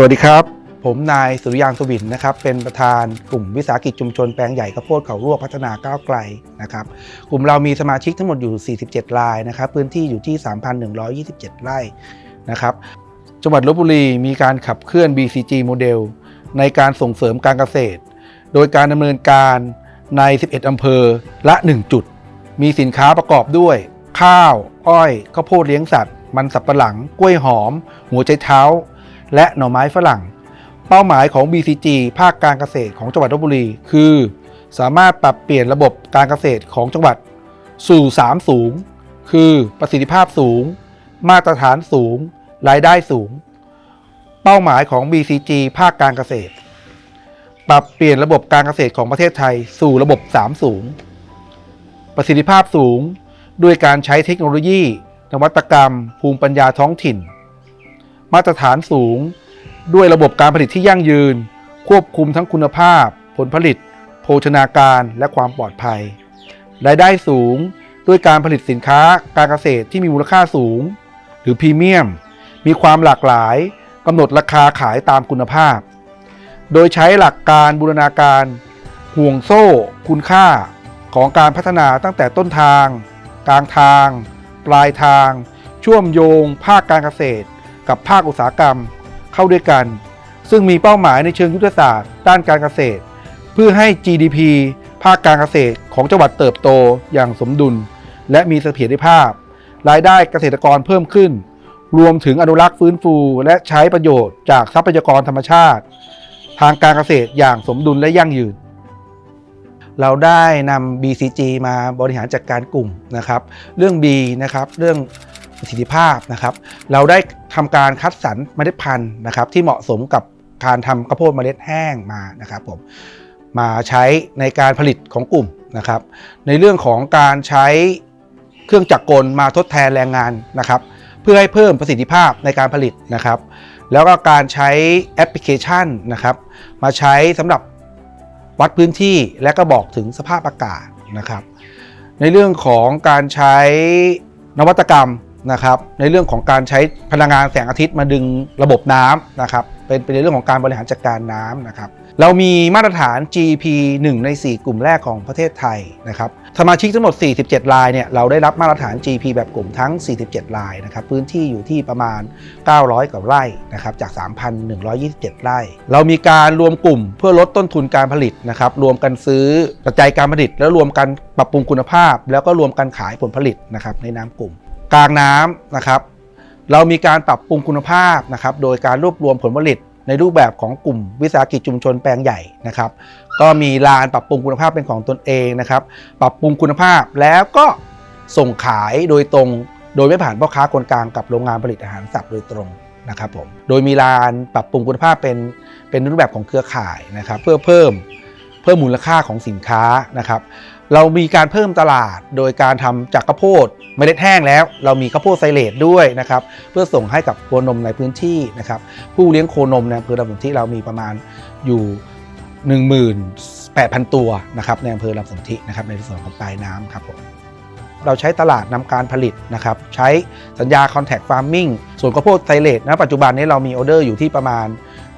สวัสดีครับ ผมนายสุริยางสวินนะครับ เป็นประธานกลุ่มวิสาหกิจชุมชนแปลงใหญ่ข้าวโพดเขารวกพัฒนาก้าวไกลนะครับ กลุ่มเรามีสมาชิกทั้งหมดอยู่ 47 รายนะครับ พื้นที่อยู่ที่ 3,127 ไร่นะครับ จังหวัดลบบุรีมีการขับเคลื่อน BCG โมเดลในการส่งเสริมการเกษตร โดยการดำเนินการใน 11 อำเภอละ 1 จุด มีสินค้าประกอบด้วย ข้าว อ้อย ข้าวโพดเลี้ยงสัตว์ มันสับปะหลัง กล้วยหอม หัวใจเท้า และหน่อไม้ฝรั่ง เป้าหมายของ BCG ภาคการเกษตรของจังหวัดลบบุรี คือ สามารถปรับเปลี่ยนระบบการเกษตรของจังหวัด สู่ 3 สูง คือประสิทธิภาพสูง มาตรฐานสูง รายได้สูง เป้าหมายของ BCG ภาคการเกษตร ปรับเปลี่ยนระบบการเกษตรของประเทศไทย สู่ระบบ 3 สูง ประสิทธิภาพสูง ด้วยการใช้เทคโนโลยี นวัตกรรม ภูมิปัญญาท้องถิ่น มาตรฐานสูง ด้วยระบบการผลิตที่ยั่งยืน ควบคุมทั้งคุณภาพ ผลผลิต โภชนาการและความปลอดภัยรายได้สูงด้วยการผลิตสินค้าการเกษตรที่มีมูลค่าสูง หรือพรีเมียม มีความหลากหลายกำหนดราคาขายตามคุณภาพ โดยใช้หลักการบูรณาการห่วงโซ่ คุณค่าของการพัฒนาตั้งแต่ต้นทาง กลางทาง ปลายทางเชื่อมโยง ภาคการเกษตร กับภาคอุตสาหกรรมเข้าด้วยกัน ซึ่งมีเป้าหมายในเชิงยุทธศาสตร์ด้านการเกษตร เพื่อให้ GDP ภาคการเกษตรของจังหวัดเติบโตอย่างสมดุล และมีเสถียรภาพ รายได้เกษตรกรเพิ่มขึ้น รวมถึงอนุรักษ์ฟื้นฟู และใช้ประโยชน์จากทรัพยากรธรรมชาติ ทางการเกษตรอย่างสมดุลและยั่งยืนเราได้นำ BCG มาบริหารจัดการกลุ่มนะครับ เรื่อง B นะครับ เรื่อง ประสิทธิภาพนะครับ เราได้ทำการคัดสรรเมล็ดพันธุ์นะครับ ที่เหมาะสมกับการทำข้าวโพดเมล็ดแห้งมานะครับผมมาใช้ในการผลิตของกลุ่มนะครับ ในเรื่องของการใช้เครื่องจักรกลมาทดแทนแรงงานนะครับ เพื่อให้เพิ่มประสิทธิภาพในการผลิตนะครับ แล้วก็การใช้แอปพลิเคชันนะครับ มาใช้สำหรับวัดพื้นที่และก็บอกถึงสภาพอากาศนะครับ ในเรื่องของการใช้นวัตกรรม นะครับ ในเรื่องของการใช้พลังงานแสงอาทิตย์มาดึงระบบน้ำนะครับ เป็นเป็นในเรื่องของการบริหารจัดการน้ำนะครับ เรามีมาตรฐาน GP 1 ใน 4 กลุ่มแรกของประเทศไทยนะครับ สมาชิกทั้งหมด 47 รายเนี่ย เราได้รับมาตรฐาน GP แบบกลุ่มทั้ง 47 รายนะครับ พื้นที่อยู่ที่ประมาณ 900 กว่าไร่นะครับ จาก 3,127 ไร่ เรามีการรวมกลุ่มเพื่อลดต้นทุนการผลิตนะครับ รวมกันซื้อปัจจัยการผลิต แล้วรวมกันปรับปรุงคุณภาพ แล้วก็รวมกันขายผลผลิตนะครับในน้ำกลุ่ม กลางน้ำนะครับ เรามีการปรับปรุงคุณภาพนะครับ โดยการรวบรวมผลผลิตในรูปแบบของกลุ่มวิสาหกิจชุมชนแปลงใหญ่นะครับ ก็มีลานปรับปรุงคุณภาพเป็นของตนเองนะครับ ปรับปรุงคุณภาพแล้วก็ส่งขายโดยตรง โดยไม่ผ่านพ่อค้าคนกลางกับโรงงานผลิตอาหารสัตว์โดยตรงนะครับผม โดยมีลานปรับปรุงคุณภาพเป็นเป็นรูปแบบของเครือข่ายนะครับ เพื่อเพิ่มเพิ่มมูลค่าของสินค้านะครับ เรามีการเพิ่มตลาดโดยการทำจากข้าวโพดเมล็ดแห้งแล้ว เรามีข้าวโพดไซเลตด้วยนะครับเพื่อส่งให้กับโคนมในพื้นที่นะครับผู้เลี้ยงโคนมในอำเภอลำสนธิเรามีประมาณอยู่ 18,000 ตัวนะครับในอำเภอลำสนธินะครับในส่วนของปลายน้ำครับผมเราใช้ตลาดนำการผลิตนะครับใช้สัญญา Contact Farming ส่วนข้าวโพดไซเลตนะปัจจุบันนี้เรามีออเดอร์อยู่ที่ประมาณ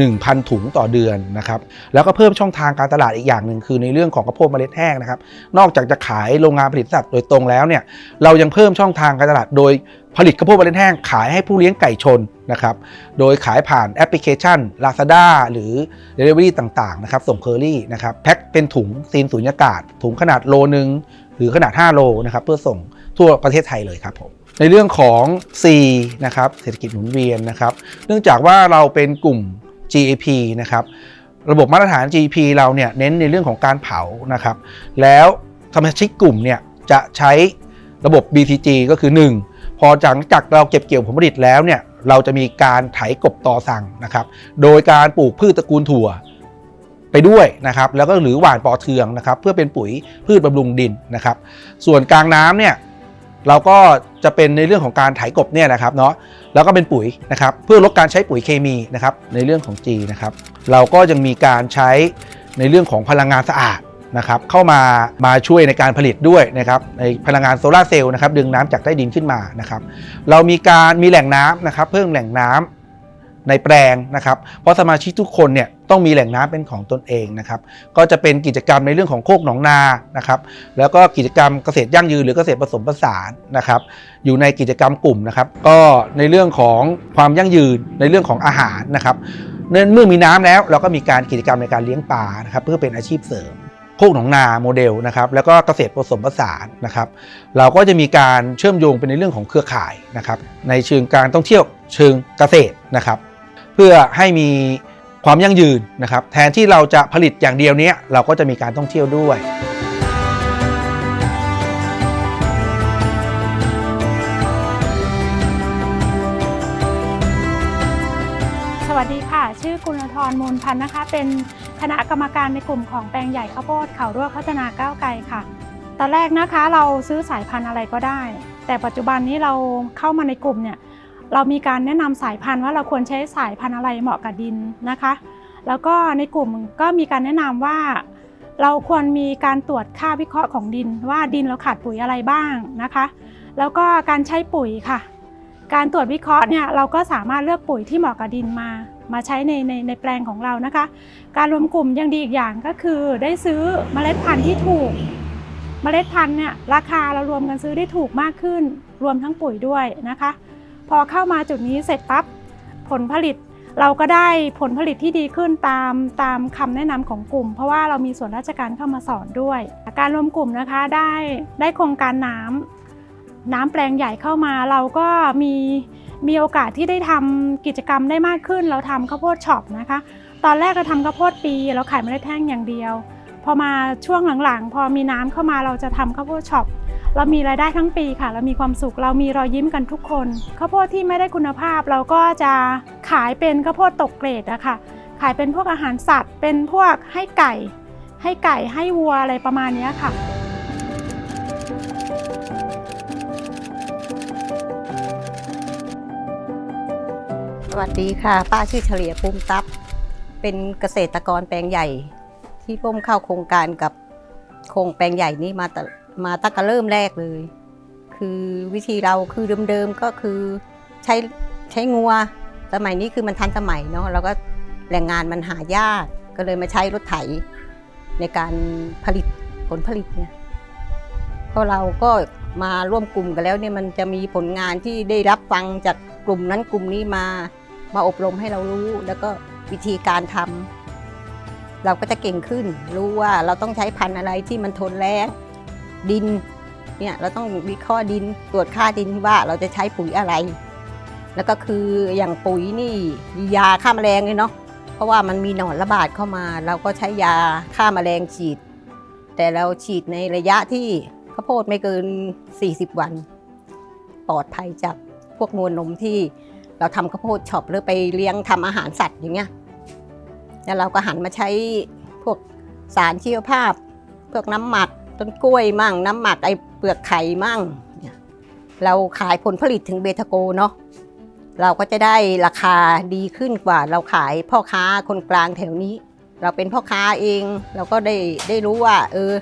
1,000 ถุงต่อเดือนนะครับแล้วก็เพิ่มช่องทางการตลาดอีกอย่างหนึ่งคือในเรื่องของข้าวโพดเมล็ดแห้งนะครับนอกจากจะขายโรงงานผลิตสัตว์โดยตรงแล้วเนี่ยเรายังเพิ่มช่องทางการตลาดโดยผลิตข้าวโพดเมล็ดแห้งขายให้ผู้เลี้ยงไก่ชนนะครับ โดยขายผ่านแอปพลิเคชัน Lazada หรือ Delivery ต่างๆนะครับ ส่งเคอรี่นะครับแพ็คเป็นถุงซีนสุญญากาศ ถุงขนาดโลนึง หรือขนาด 5 โลนะครับ เพื่อส่งทั่วประเทศไทยเลยครับผมในเรื่องของ C นะครับเศรษฐกิจหมุนเวียนนะครับ เนื่องจากว่าเราเป็นกลุ่ม GAP นะครับระบบมาตรฐาน GP เราเนี่ยเน้นในเรื่องของการเผานะครับ แล้วสมาชิกกลุ่มเนี่ยจะใช้ระบบ BTG ก็คือ 1 พอจากจากเราเก็บเกี่ยวผลผลิตแล้วเนี่ยเราจะมีการไถกบต่อสั่งนะครับ โดยการปลูกพืชตระกูลถั่วไปด้วยนะครับ แล้วก็หรือหว่านปอเทืองนะครับ เพื่อเป็นปุ๋ยพืชบำรุงดินนะครับ ส่วนกลางน้ำเนี่ยเราก็จะเป็นในเรื่องของการไถกบเนี่ยนะครับเนาะ แล้วก็เป็นปุ๋ยนะครับเพื่อลดการใช้ปุ๋ยเคมีนะครับในเรื่องของ G นะครับเราก็ยังมีการใช้ในเรื่องของพลังงานสะอาดนะครับเข้ามามาช่วยในการผลิตด้วยนะครับในพลังงานโซลาร์เซลล์นะครับดึงน้ำจากใต้ดินขึ้นมานะครับเรามีการมีแหล่งน้ำนะครับเพิ่มแหล่งน้ำ ในแปลงนะครับ เพราะสมาชิกทุกคนเนี่ยต้องมีแหล่งน้ำเป็นของตนเองนะครับ ก็จะเป็นกิจกรรมในเรื่องของโคกหนองนานะครับ แล้วก็กิจกรรมเกษตรยั่งยืนหรือเกษตรผสมผสานนะครับ อยู่ในกิจกรรมกลุ่มนะครับ ก็ในเรื่องของความยั่งยืนในเรื่องของอาหารนะครับเนื่องเมื่อมีน้ำแล้วเราก็มีการกิจกรรมในการเลี้ยงปลานะครับเพื่อเป็นอาชีพเสริมโคกหนองนาโมเดลนะครับแล้วก็เกษตรผสมผสานนะครับ เราก็จะมีการเชื่อมโยงเป็นในเรื่องของเครือข่ายนะครับในเชิงการท่องเที่ยวเชิงเกษตรนะครับ เพื่อให้มีความยั่งยืนนะครับ แทนที่เราจะผลิตอย่างเดียวนี้เราก็จะมีการท่องเที่ยวด้วยสวัสดีค่ะ ชื่อกุลธรมูลพันธ์นะคะ เป็นคณะกรรมการในกลุ่มของแปลงใหญ่ข้าวโพดเขาร่วพัฒนาก้าวไกลค่ะ ตอนแรกนะคะเราซื้อสายพันธุ์อะไรก็ได้ แต่ปัจจุบันนี้เราเข้ามาในกลุ่มเนี่ย เรามีการแนะนำสายพันธุ์ว่าเราควรใช้สายพันธุ์อะไรเหมาะกับดินนะคะ แล้วก็ในกลุ่มก็มีการแนะนำว่า เราควรมีการตรวจค่าวิเคราะห์ของดิน ว่าดินเราขาดปุ๋ยอะไรบ้างนะคะ แล้วก็การใช้ปุ๋ยค่ะ การตรวจวิเคราะห์เนี่ยเราก็สามารถเลือกปุ๋ยที่เหมาะกับดินมา มาใช้ในในในแปลงของเรานะคะ การรวมกลุ่มยังดีอีกอย่างก็คือได้ซื้อเมล็ดพันธุ์ที่ถูกเมล็ดพันธุ์เนี่ยราคาเรารวมกันซื้อได้ถูกมากขึ้น รวมทั้งปุ๋ยด้วยนะคะ อเข้ามาจุดนี้เสร็จปั๊บผลผลิตเราก็ได้ผลผลิตที่ดีขึ้นตามตามคำแนะนำของกลุ่ม เพราะว่าเรามีส่วนราชการเข้ามาสอนด้วย การรวมกลุ่มนะคะได้ได้โครงการน้ำน้ำแปลงใหญ่เข้ามา เราก็มีมีโอกาสที่ได้ทำกิจกรรมได้มากขึ้น เราทำข้าวโพดช็อปนะคะ ตอนแรกเราทำข้าวโพดปี เราขายเมล็ดแห้งอย่างเดียว พอมาช่วงหลังๆ พอมีน้ำเข้ามาเราจะทำข้าวโพดช็อปเรามีรายได้ทั้งปีค่ะ เรามีความสุขเรามีรอยยิ้มกันทุกคนข้าวโพดที่ไม่ได้คุณภาพเราก็จะขายเป็นข้าวโพดตกเกรดอะค่ะ ขายเป็นพวกอาหารสัตว์ เป็นพวกให้ไก่ ให้ไก่ให้วัวอะไรประมาณนี้ค่ะสวัสดีค่ะ ป้าชื่อเฉลียภูมิทรัพย์ เป็นเกษตรกรแปลงใหญ่ ที่ร่วมเข้าโครงการกับโครงแปลงใหญ่นี้มาตมาตั้งแต่เริ่มแรกเลย คือวิธีเราคือเดิมๆก็คือใช้ใช้งัว สมัยนี้คือมันทันสมัยเนาะแล้วก็แรงงานมันหายากก็เลยมาใช้รถไถในการผลิตผลผลิตเนี่ยพอเราก็มาร่วมกลุ่มกันแล้วเนี่ยมันจะมีผลงานที่ได้รับฟังจากกลุ่มนั้นกลุ่มนี้มามาอบรมให้เรารู้ แล้วก็วิธีการทำ เราก็จะเก่งขึ้น รู้ว่าเราต้องใช้พันธุ์อะไรที่มันทนแรงดินเนี่ยเราต้องวิเคราะห์ดินตรวจค่าดินว่าเราจะใช้ปุ๋ยอะไร แล้วก็คืออย่างปุ๋ยนี่ยาฆ่าแมลงเลยเนาะเพราะว่ามันมีหนอนระบาดเข้ามา เราก็ใช้ยาฆ่าแมลงฉีด แต่เราฉีดในระยะที่ข้าวโพดไม่เกิน 40 วัน ปลอดภัยจากพวกมวลนมที่เราทำข้าวโพดช็อปหรือไปเลี้ยงทำอาหารสัตว์อย่างเงี้ย แล้วเราก็หันมาใช้พวกสารชีวภาพ พวกน้ำหมักต้นกล้วยมั่ง น้ำหมักไอเปลือกไข่มั่ง เราขายผลผลิตถึงเบทาโกเนาะเราก็จะได้ราคาดีขึ้นกว่า เราขายพ่อค้าคนกลางแถวนี้ เราเป็นพ่อค้าเอง เราก็ได้ได้รู้ว่า เออ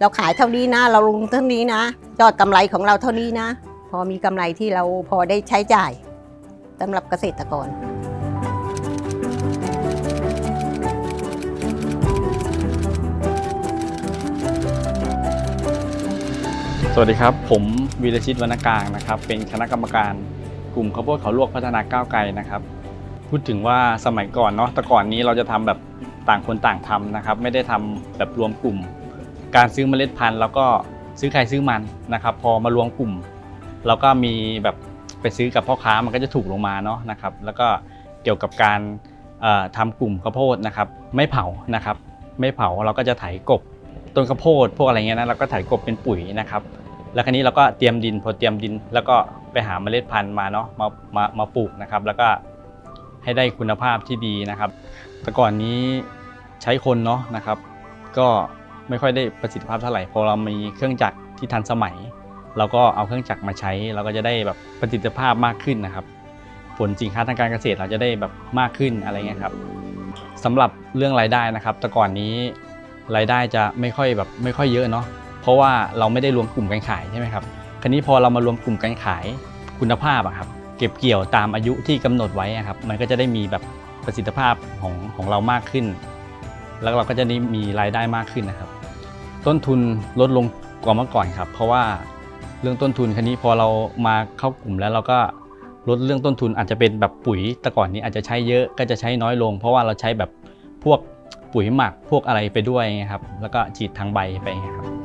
เราขายเท่านี้นะ เราลงเท่านี้นะยอดกำไรของเราเท่านี้นะ พอมีกำไรที่เราพอได้ใช้จ่ายสำหรับเกษตรกร วัสดีครับ ผมวีรชิตวรรณกลางนะครับ เป็นคณะกรรมการกลุ่มข้าวโพดเขาลวกพัฒนาก้าวไกลนะครับ พูดถึงว่าสมัยก่อนเนาะแต่ก่อนนี้เราจะทำแบบต่างคนต่างทำนะครับ ไม่ได้ทำแบบรวมกลุ่ม การซื้อเมล็ดพันธุ์ แล้วก็ซื้อใครซื้อมันนะครับ พอมารวมกลุ่มเราก็มีแบบไปซื้อกับพ่อค้ามันก็จะถูกลงมาเนาะนะครับ แล้วก็เกี่ยวกับการเอ่อทำกลุ่มข้าวโพดนะครับ ไม่เผานะครับ ไม่เผาเราก็จะไถกบต้นข้าวโพดพวกอะไรเงี้ยนะเราก็ไถกบเป็นปุ๋ยนะครับ แล้วคราวนี้เราก็เตรียมดินพอเตรียมดิน แล้วก็ไปหาเมล็ดพันธุ์มาเนาะมามามาปลูกนะครับ แล้วก็ให้ได้คุณภาพที่ดีนะครับแต่ก่อนนี้ใช้คนเนาะนะครับ ก็ไม่ค่อยได้ประสิทธิภาพเท่าไหร่พอเรามีเครื่องจักรที่ทันสมัย เราก็เอาเครื่องจักรมาใช้ เราก็จะได้แบบประสิทธิภาพมากขึ้นนะครับ ผลสินค้าทางการเกษตรเราจะได้แบบมากขึ้นอะไรเงี้ยครับสำหรับเรื่องรายได้นะครับ แต่ก่อนนี้รายได้จะไม่ค่อยแบบไม่ค่อยเยอะเนาะ ราะว่าเราไม่ได้รวมกลุ่มการขายใช่ไหมครับคราวนี้พอเรามารวมกลุ่มการขายคุณภาพอะครับเก็บเกี่ยวตามอายุที่กำหนดไว้ครับมันก็จะได้มีแบบประสิทธิภาพของของเรามากขึ้น แล้วเราก็จะได้มีรายได้มากขึ้นนะครับ ต้นทุนลดลงกว่าเมื่อก่อนครับ เพราะว่าเรื่องต้นทุนคันนี้พอเรามาเข้ากลุ่มแล้วเราก็ลดเรื่องต้นทุนอาจจะเป็นแบบปุ๋ยแต่ก่อนนี้อาจจะใช้เยอะก็จะใช้น้อยลง เพราะว่าเราใช้แบบพวกปุ๋ยหมักพวกอะไรไปด้วยไงครับแล้วก็ฉีดทางใบไปครับ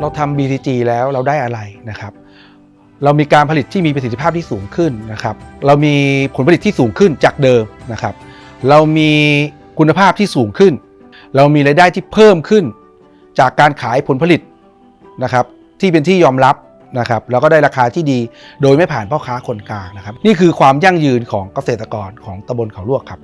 เราทำ BCG แล้วเราได้อะไรนะครับ เรามีการผลิตที่มีประสิทธิภาพที่สูงขึ้นนะครับ เรามีผลผลิตที่สูงขึ้นจากเดิมนะครับ เรามีคุณภาพที่สูงขึ้น เรามีรายได้ที่เพิ่มขึ้น จากการขายผลผลิตนะครับ ที่เป็นที่ยอมรับนะครับแล้วก็ได้ราคาที่ดีโดยไม่ผ่านพ่อค้าคนกลางนะครับ นี่คือความยั่งยืนของเกษตรกรของตำบลเขาลวกครับ